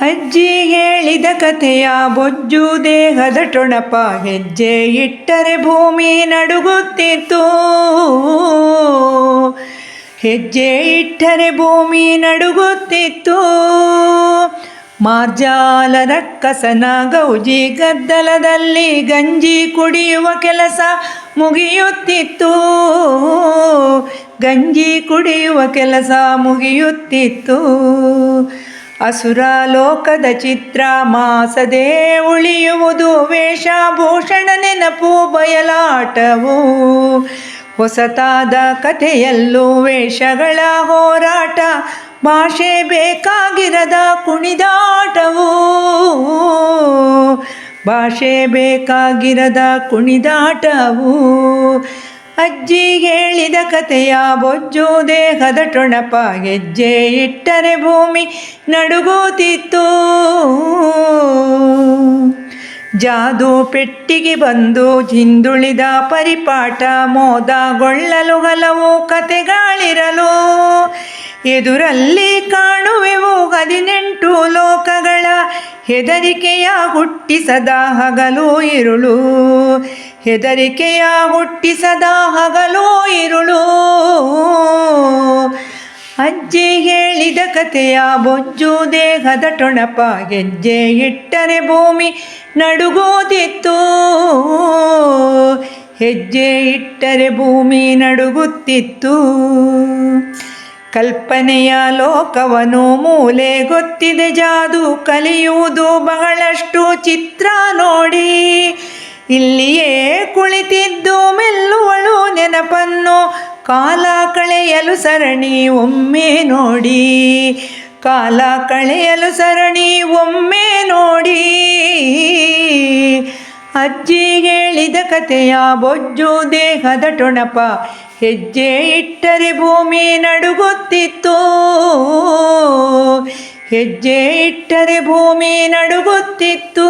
ಅಜ್ಜಿ ಹೇಳಿದ ಕಥೆಯ ಬೊಜ್ಜು ದೇಹದ ಟೊಣಪ ಹೆಜ್ಜೆ ಇಟ್ಟರೆ ಭೂಮಿ ನಡುಗುತ್ತಿತ್ತು. ಹೆಜ್ಜೆ ಇಟ್ಟರೆ ಭೂಮಿ ನಡುಗುತ್ತಿತ್ತು. ಮಾರ್ಜಾಲ ಕಸನ ಗೌಜಿ ಗದ್ದಲದಲ್ಲಿ ಗಂಜಿ ಕುಡಿಯುವ ಕೆಲಸ ಮುಗಿಯುತ್ತಿತ್ತು. ಗಂಜಿ ಕುಡಿಯುವ ಕೆಲಸ ಮುಗಿಯುತ್ತಿತ್ತು. ಅಸುರ ಲೋಕದ ಚಿತ್ರ ಮಾಸದೇ ಉಳಿಯುವುದು ವೇಷಭೂಷಣ ನೆನಪು ಬಯಲಾಟವು. ಹೊಸತಾದ ಕಥೆಯಲ್ಲೂ ವೇಷಗಳ ಹೋರಾಟ, ಭಾಷೆ ಬೇಕಾಗಿರದ ಕುಣಿದಾಟವು. ಭಾಷೆ ಬೇಕಾಗಿರದ ಕುಣಿದಾಟವು. ಅಜ್ಜಿ ಹೇಳಿದ ಕಥೆಯ ಬೊಜ್ಜು ದೇಹದ ಟೊಣಪ ಗೆಜ್ಜೆ ಇಟ್ಟರೆ ಭೂಮಿ ನಡುಗುತ್ತಿತ್ತು ಜಾದು ಪೆಟ್ಟಿಗೆ ಬಂದು ಹಿಂದುಳಿದ ಪರಿಪಾಠ ಮೋದಗೊಳ್ಳಲು ಹಲವು ಕತೆಗಳಿರಲು ಎದುರಲ್ಲಿ ಕಾಣುವೆವು ಹದಿನೆಂಟು ಲೋಕಗಳ ಹೆದರಿಕೆಯ ಹುಟ್ಟಿಸದ ಹಗಲು ಇರುಳು. ಹೆದರಿಕೆಯ ಹುಟ್ಟಿಸದ ಹಗಲು ಇರುಳು. ಅಜ್ಜಿ ಹೇಳಿದ ಕಥೆಯ ಬೊಜ್ಜು ದೇಹದ ಟೊಣಪ ಹೆಜ್ಜೆ ಇಟ್ಟರೆ ಭೂಮಿ ನಡುಗೋದಿತ್ತು ಹೆಜ್ಜೆ ಇಟ್ಟರೆ ಭೂಮಿ ನಡುಗುತ್ತಿತ್ತು. ಕಲ್ಪನೆಯ ಲೋಕವನು ಮೂಲೆ ಗೊತ್ತಿದೆ, ಜಾದು ಕಲಿಯುವುದು ಬಹಳಷ್ಟು ಚಿತ್ರ ನೋಡಿ. ಇಲ್ಲಿಯೇ ಕುಳಿತಿದ್ದು ಮೆಲ್ಲುವಳು ನೆನಪನ್ನು ಕಾಲ ಕಳೆಯಲು ಸರಣಿ, ಒಮ್ಮೆ ನೋಡಿ. ಕಾಲ ಕಳೆಯಲು ಸರಣಿ, ಒಮ್ಮೆ ನೋಡಿ. ಅಜ್ಜಿ ಹೇಳಿದ ಕಥೆಯ ಬೊಜ್ಜು ದೇಹದ ಟೊಣಪ ಹೆಜ್ಜೆ ಇಟ್ಟರೆ ಭೂಮಿ ನಡುಗುತ್ತಿತ್ತು. ಹೆಜ್ಜೆ ಇಟ್ಟರೆ ಭೂಮಿ ನಡುಗುತ್ತಿತ್ತು.